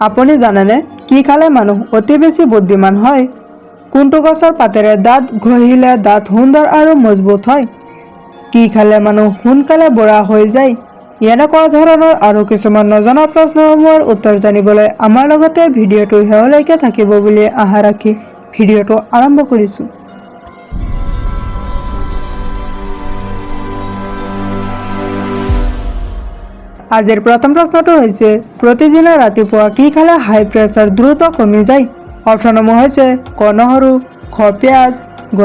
আপুনি জানেনে কি খালে মানুহ অতি বেছি বুদ্ধিমান হয়? কোনটো গছৰ পাতেৰে দাঁত ঘঁহিলে দাঁত সুন্দৰ আৰু মজবুত হয়? কি খালে মানুহ সোনকালে বুঢ়া হৈ যায়? এনেকুৱা ধৰণৰ আৰু কিছুমান নজনা প্ৰশ্নসমূহৰ উত্তৰ জানিবলৈ আমাৰ লগতে ভিডিঅ'টোৰ শেহলৈকে থাকিব বুলি আশা ৰাখি ভিডিঅ'টো আৰম্ভ কৰিছোঁ। আজিৰ প্ৰথম প্ৰশ্নটো হৈছে প্ৰতিদিনে ৰাতিপুৱা কি খালে হাই প্ৰেছাৰ দ্ৰুত কমি যায়? অপশ্যনসমূহ হৈছে ক নহৰু খ পিঁয়াজ গ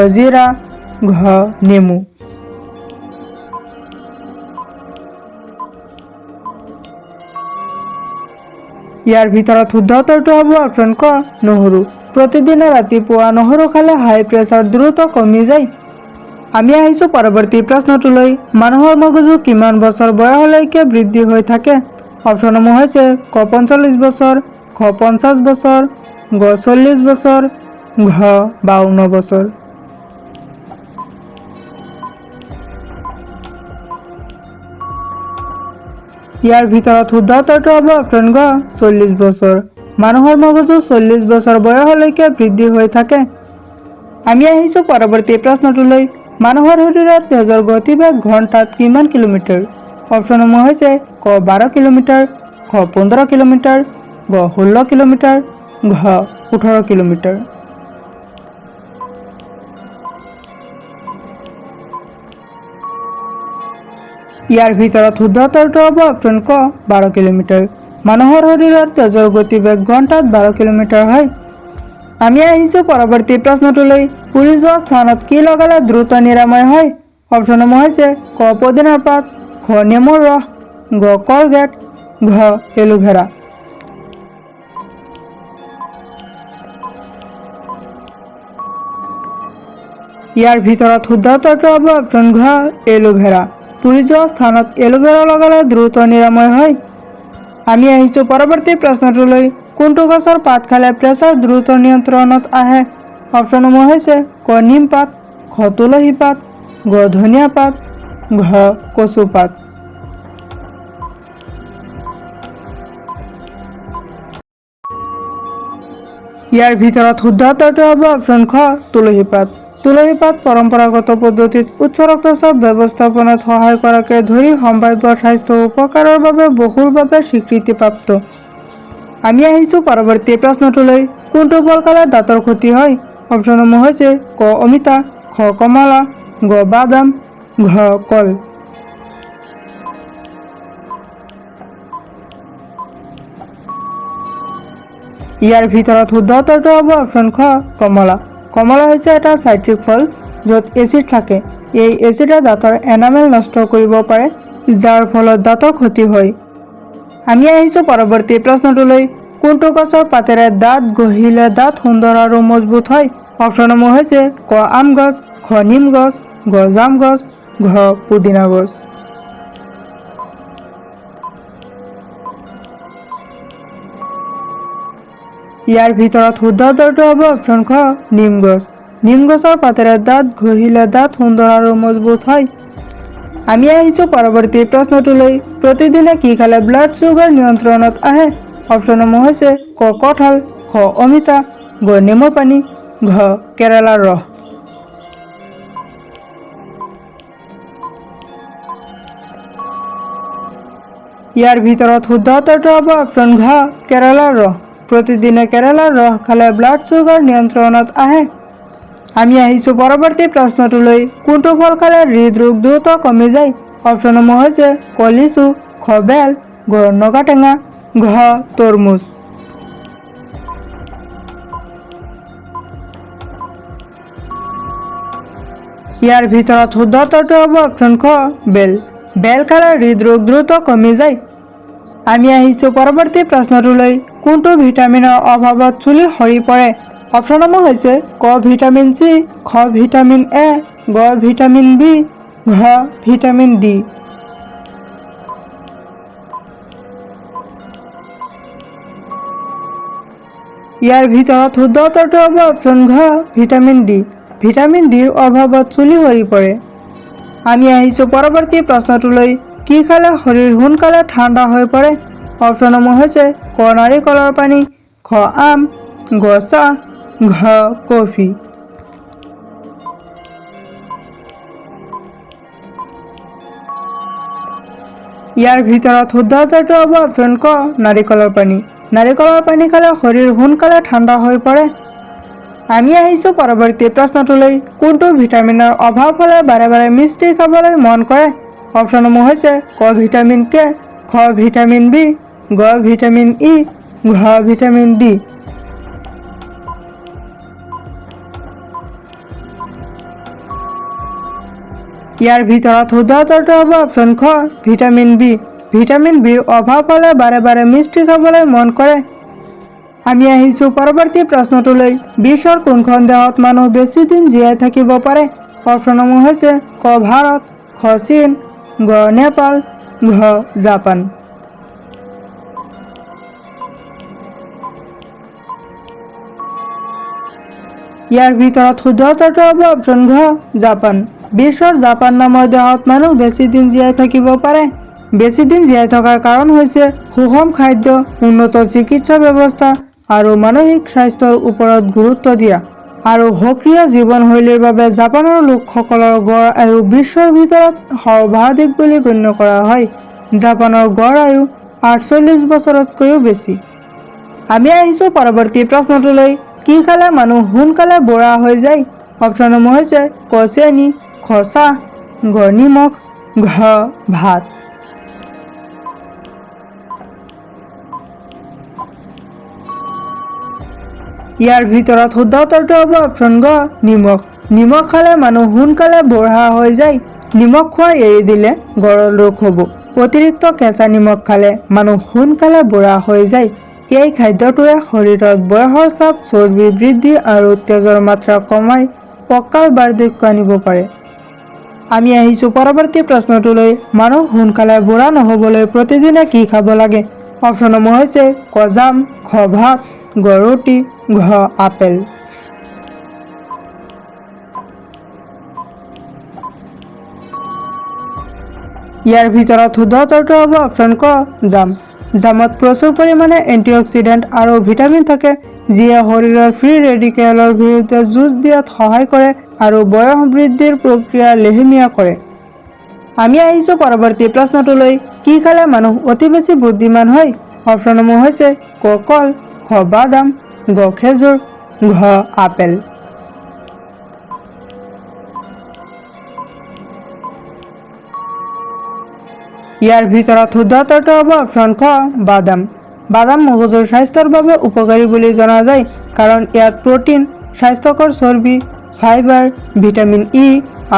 ঘ, নেমু। ইয়াৰ ভিতৰত শুদ্ধ উত্তৰটো হ'ব অপশ্যন ক, নহৰু। প্ৰতিদিনে ৰাতিপুৱা নহৰু খালে হাই প্ৰেছাৰ দ্ৰুত কমি যায়। আমি আহিছোঁ পৰৱৰ্তী প্ৰশ্নটোলৈ। মানুহৰ মগজু কিমান বছৰ বয়সলৈকে বৃদ্ধি হৈ থাকে? অপশ্যনসমূহ হৈছে, ক পঞ্চল্লিছ বছৰ, খ পঞ্চাছ বছৰ, গ চল্লিছ বছৰ, ঘ বাৱন্ন বছৰ। ইয়াৰ ভিতৰত শুদ্ধ উত্তৰটো হ'ব অপশ্যন গ, চল্লিছ বছৰ। মানুহৰ মগজু চল্লিছ বছৰ বয়সলৈকে বৃদ্ধি হৈ থাকে। আমি আহিছোঁ পৰৱৰ্তী প্ৰশ্নটোলৈ। মানুহৰ শৰীৰত তেজৰ গতিবেগ ঘণ্টাত কিমান কিলোমিটাৰ? অপশ্যনসমূহ হৈছে ক বাৰ কিলোমিটাৰ, খ পোন্ধৰ কিলোমিটাৰ, গ ষোল্ল কিলোমিটাৰ, ঘ ওঠৰ কিলোমিটাৰ। ইয়াৰ ভিতৰত শুদ্ধ হ'ব অপশ্যন ক বাৰ কিলোমিটাৰ। মানুহৰ শৰীৰৰ তেজৰ গতিবেগ ঘণ্টাত বাৰ কিলোমিটাৰ হয়। আমি আহিছোঁ পৰৱৰ্তী প্ৰশ্নটোলৈ। পুৰি যোৱা স্থানত কি লগালে দ্ৰুত নিৰাময় হয়? অপশ্যনসমূহ হৈছে ক পদিনাৰ পাত খ নেমুৰ ৰস গ কলগেট, ঘ এলোভেৰা। ইয়াৰ ভিতৰত শুদ্ধ উত্তৰটো হ'ব অপশ্যন ঘ, এলোভেৰা। পুৰি যোৱা স্থানত এলোভেৰা লগালে দ্ৰুত নিৰাময় হয়। আমি আহিছোঁ পৰৱৰ্তী প্ৰশ্নটোলৈ। কোনটো গছৰ পাত খালে প্ৰেছাৰ দ্ৰুত নিয়ন্ত্ৰণত আহে। অপশ্যনসমূহ হৈছে ক পাত খ তুলসী পাত গ ধনিয়া পাত, ঘ, কচু পাত। ইয়াৰ ভিতৰত শুদ্ধ উত্তৰটো হ'ব অপশ্যন খ তুলসী পাত। তুলসী পাত পৰম্পৰাগত পদ্ধতিত উচ্চ ৰক্তচাপ ব্যৱস্থাপনাত সহায় কৰাকে ধৰি সম্ভাৱ্য স্বাস্থ্য উপকাৰৰ বাবে বহুলভাৱে স্বীকৃতিপ্ৰাপ্ত। আমি আহিছোঁ পৰৱৰ্তী প্ৰশ্নটোলৈ কোনটো ফল খালে দাঁতৰ ক্ষতি হয়? অপশ্যনসমূহ হৈছে ক অমিতা, খ কমলা, গ বাদাম, ঘ কল। ইয়াৰ ভিতৰত শুদ্ধ উত্তৰটো হ'ব অপশ্যন খ কমলা। কমলা হৈছে এটা চাইট্ৰিক ফল য'ত এচিড থাকে। এই এচিডে দাঁতৰ এনামেল নষ্ট কৰিব পাৰে, যাৰ ফলত দাঁতৰ ক্ষতি হয়। আমি আহিছোঁ পৰৱৰ্তী প্ৰশ্নটোলৈ। কোনটো গছৰ পাতেৰে দাঁত ঘঁহিলে দাঁত সুন্দৰ আৰু মজবুত হয়? অপশ্যনসমূহ হৈছে ক আম গছ খ নিম গছ গ জাম গছ, ঘ পুদিনা গছ। ইয়াৰ ভিতৰত শুদ্ধ উত্তৰটো হ'ব অপশ্যন খ, নিম গছ। নিম গছৰ পাতেৰে দাঁত ঘঁহিলে দাঁত সুন্দৰ আৰু মজবুত হয়। আমি আহিছোঁ পৰৱৰ্তী প্ৰশ্নটোলৈ প্ৰতিদিনে কি খালে ব্লাড চুগাৰ নিয়ন্ত্ৰণত আহে? অপশ্যনসমূহ হৈছে ক কঁঠাল, খ অমিতা, গ নেমু পানী ঘ কেৰেলাৰ ৰস। ইয়াৰ ভিতৰত শুদ্ধ উত্তৰটো হ'ব অপশ্যন ঘ, কেৰেলাৰ ৰস। প্ৰতিদিনে কেৰেলাৰ ৰস খালে ব্লাড চুগাৰ নিয়ন্ত্ৰণত আহে। আমি আহিছোঁ পৰৱৰ্তী প্ৰশ্নটোলৈ। কোনটো ফল খালে হৃদৰোগ দ্ৰুত কমি যায়? অপশ্যনসমূহ হৈছে ক লিচু খ বেল গ নগাটেঙা ঘ, তৰমুজ। ইয়াৰ ভিতৰত শুদ্ধ হ'ব অপশ্যন খ, বেল। বেল খালে হৃদৰোগ দ্ৰুত কমি যায়। আমি আহিছোঁ পৰৱৰ্তী প্ৰশ্নটোলৈ। কোনটো ভিটামিনৰ অভাৱত চুলি সৰি পৰে? অপশ্যনসমূহ হৈছে ক ভিটামিন চি, খ ভিটামিন এ, গ ভিটামিন বি, ঘ ভিটামিন ডি। ইয়াৰ ভিতৰত শুদ্ধ উত্তৰটো হ'ব অপশ্যন ঘ, ভিটামিন ডি। ভিটামিন ডিৰ অভাৱত চুলি সৰি পৰে। আমি আহিছোঁ পৰৱৰ্তী প্ৰশ্নটোলৈ। কি খালে শৰীৰ সোনকালে ঠাণ্ডা হৈ পৰে? অপশ্যনসমূহ হৈছে ক নাৰিকলৰ পানী, খ আম, গ চাহ ঘ, কফি। ইয়াৰ ভিতৰত শুদ্ধ উত্তৰটো হ'ব অপশ্যন নাৰিকলৰ পানী। নাৰিকলৰ পানী খালে শৰীৰ সোনকালে ঠাণ্ডা হৈ পৰে। আমি আহিছোঁ পৰৱৰ্তী প্ৰশ্নটোলৈ। কোনটো ভিটামিনৰ অভাৱ হ'লে বাৰে বাৰে মিষ্টি খাবলৈ মন কৰে? অপশ্যনসমূহ হৈছে ক ভিটামিন কে খ ভিটামিন বি, গ ভিটামিন ই, ঘ ভিটামিন ডি। ইয়াৰ ভিতৰত শুদ্ধ হ'ব অপশ্যন খ ভিটামিন বি। ভিটামিন বিৰ অভাৱ হ'লে বাৰে বাৰে মিষ্টি খাবলৈ মন কৰে। আমি আহিছোঁ পৰৱৰ্তী প্ৰশ্নটোলৈ। বিশ্বৰ কোনখন দেশত মানুহ বেছি দিন জীয়াই থাকিব পাৰে? অপশ্যনসমূহ হৈছে, ক ভাৰত, খ চীন, গ নেপাল, ঘ জাপান। ইয়াৰ ভিতৰত শুদ্ধ হ'ব অপশ্যন ঘ জাপান। বিশ্বৰ জাপান নামৰ দেশত মানুহ বেছি দিন জীয়াই থাকিব পাৰে। বেছি দিন জীয়াই থকাৰ কাৰণ হৈছে সুষম খাদ্য, উন্নত চিকিৎসা ব্যৱস্থা আৰু মানসিক স্বাস্থ্যৰ ওপৰত গুৰুত্ব দিয়া। আৰু সক্ৰিয় জীৱনশৈলীৰ বাবে জাপানৰ লোকসকলৰ গড় আয়ু বিশ্বৰ ভিতৰত সৰ্বাধিক বুলি গণ্য কৰা হয়। জাপানৰ গড় আয়ু আঠচল্লিছ বছৰতকৈও বেছি। আমি আহিছোঁ পৰৱৰ্তী প্ৰশ্নটোলৈ, কি খালে মানুহ সোনকালে বুঢ়া হৈ যায়? অপশ্যনসমূহ হৈছে ক চেনি খ চাহ গ নিমখ ঘ ভাত। ইয়াৰ ভিতৰত শুদ্ধ উত্তৰটো হ'ব অপশ্যন গ নিমখ। নিমখ খালে মানুহ সোনকালে বুঢ়া হৈ যায়। নিমখ খোৱা এৰি দিলে গৰল ৰোগ হ'ব। অতিৰিক্ত কেঁচা নিমখ খালে মানুহ সোনকালে বুঢ়া হৈ যায়। এই খাদ্যটোৱে শৰীৰত বয়সৰ চাপ চৰ্বি বৃদ্ধি আৰু তেজৰ মাত্ৰা কমাই অকাল বাৰ্ধক্য আনিব পাৰে। আমি আহিছোঁ পৰৱৰ্তী প্ৰশ্নটোলৈ। মানুহ সোনকালে বুঢ়া নহ'বলৈ প্ৰতিদিনে কি খাব লাগে? অপশ্যনসমূহ হৈছে ক জাম খ ভাত গ ঘ আপেল। ইয়াৰ ভিতৰত শুদ্ধ উত্তৰটো হ'ব অপশ্যন ক, জাম। জামত প্ৰচুৰ পৰিমাণে এণ্টিঅক্সিডেণ্ট আৰু ভিটামিন থাকে। যিয়ে শৰীৰৰ ফ্ৰী ৰেডিকেলৰ বিৰুদ্ধে যুঁজ দিয়াত সহায় কৰে আৰু বয়স বৃদ্ধিৰ প্ৰক্ৰিয়া লেহেমীয়া কৰে। আমি আহিছোঁ পৰৱৰ্তী প্ৰশ্নটোলৈ, কি খালে মানুহ অতি বেছি বুদ্ধিমান হয়? অপশ্যনসমূহ হৈছে ক কল খ বাদাম গ খেজুৰ ঘ, আপেল। ইয়াৰ ভিতৰত শুদ্ধ উত্তৰটো হ'ব অপশ্যন খ, বাদাম। বাদাম মগজুৰ স্বাস্থ্যৰ বাবে উপকাৰী বুলি জনা যায়, কাৰণ ইয়াত প্ৰটিন, স্বাস্থ্যকৰ চৰ্বি, ফাইবাৰ, ভিটামিন ই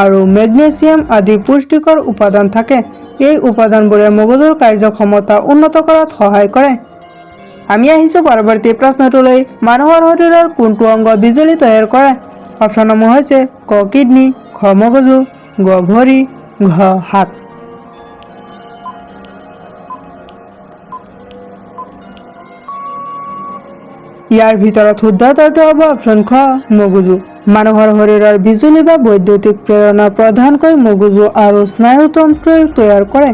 আৰু মেগনেছিয়াম আদি পুষ্টিকৰ উপাদান থাকে। এই উপাদানবোৰে মগজুৰ কাৰ্যক্ষমতা উন্নত কৰাত সহায় কৰে। আমি আহিছোঁ পৰৱৰ্তী প্ৰশ্নটোলৈ। মানুহৰ শৰীৰৰ কোনটো অংগ বিজুলী তৈয়াৰ কৰে? অপশ্যনসমূহ হৈছে ক, কিডনী খ মগজু, গ, ভৰি, ঘ, হাত। ইয়াৰ ভিতৰত শুদ্ধ উত্তৰটো হ'ব অপশ্যন খ, মগজু। মানুহৰ শৰীৰৰ বিজুলী বা বৈদ্যুতিক প্ৰেৰণা প্ৰধানকৈ মগজু আৰু স্নায়ুতন্ত্ৰই তৈয়াৰ কৰে।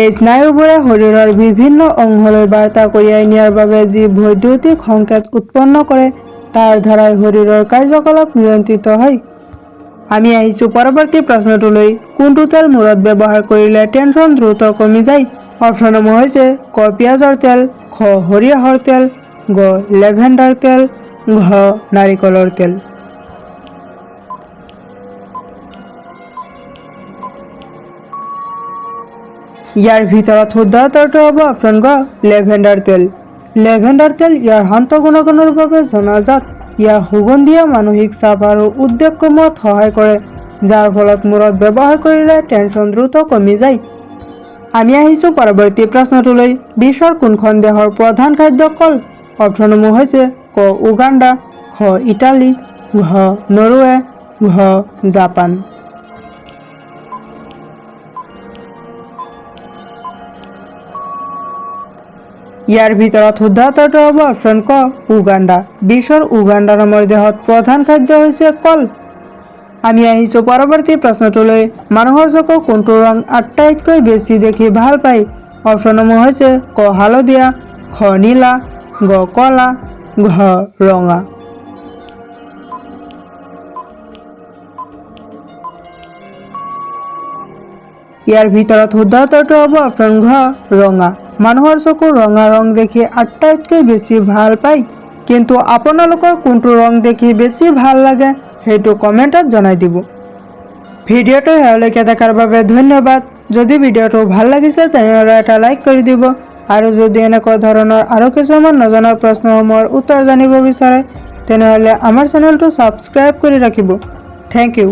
এই স্নায়ুবোৰে শৰীৰৰ বিভিন্ন অংশলৈ বাৰ্তা কঢ়িয়াই নিয়াৰ বাবে যি বৈদ্যুতিক সংকেত উৎপন্ন কৰে, তাৰ দ্বাৰাই শৰীৰৰ কাৰ্যকলাপ নিয়ন্ত্ৰিত হয়। আমি আহিছোঁ পৰৱৰ্তী প্ৰশ্নটোলৈ। কোনটো তেল মূৰত ব্যৱহাৰ কৰিলে টেনচন দ্ৰুত কমি যায়? অপশ্যনসমূহ হৈছে ক, পিঁয়াজৰ তেল, খ, সৰিয়হৰ তেল গ, লেভেণ্ডাৰ তেল, ঘ, নাৰিকলৰ তেল। ইয়াৰ ভিতৰত শুদ্ধ উত্তৰটো হ'ব অপশ্যন গ, লেভেণ্ডাৰ তেল। লেভেণ্ডাৰ তেল ইয়াৰ শান্ত গুণাগুণৰ বাবে জনাজাত। ইয়াৰ সুগন্ধিয়ে মানসিক চাপ আৰু উদ্বেগ কমোৱাত সহায় কৰে, যাৰ ফলত মূৰত ব্যৱহাৰ কৰিলে টেনচন দ্ৰুত কমি যায়। আমি আহিছোঁ পৰৱৰ্তী প্ৰশ্নটোলৈ। বিশ্বৰ কোনখন দেশৰ প্ৰধান খাদ্য কল? অপশ্যনসমূহ হৈছে ক উগাণ্ডা, খ ইটালী, ঘ নৰৱে, ঘ জাপান। ইয়াৰ ভিতৰত শুদ্ধ হ'ব অপশ্যন ক উগাণ্ডা। বিশ্বৰ উগাণ্ডা নামৰ দেশত প্ৰধান খাদ্য হৈছে কল। আমি আহিছোঁ পৰৱৰ্তী প্ৰশ্নটোলৈ। মানুহৰ চকু কোনটো ৰং আটাইতকৈ বেছি দেখি ভালো পায়? অপশ্যনসমূহ হৈছে ক হালধীয়া, খ নীলা গ কলা ঘ ৰঙা। ইয়াৰ ভিতৰত শুদ্ধ হ'ব অপশ্যন ঘ ৰঙা। মানুহৰ চকু ৰঙা ৰং দেখি আটাইতকৈ বেছি ভালো পায়। কিন্তু আপোনালোকৰ কোনটো ৰং দেখি বেছি ভালো লাগে সেইটো কমেণ্টত জনাই দিব। ভিডিঅ'টো শেহলৈকে দেখাৰ বাবে ধন্যবাদ। যদি ভিডিঅ'টো ভালো লাগিছে তেনেহ'লে এটা লাইক কৰি দিব। আৰু যদি এনেকুৱা ধৰণৰ আৰু কিছুমান নজনা প্ৰশ্নসমূহৰ উত্তৰ জানিব বিচাৰে, তেনেহ'লে আমাৰ চেনেলটো ছাবস্ক্ৰাইব কৰি ৰাখিব। Thank you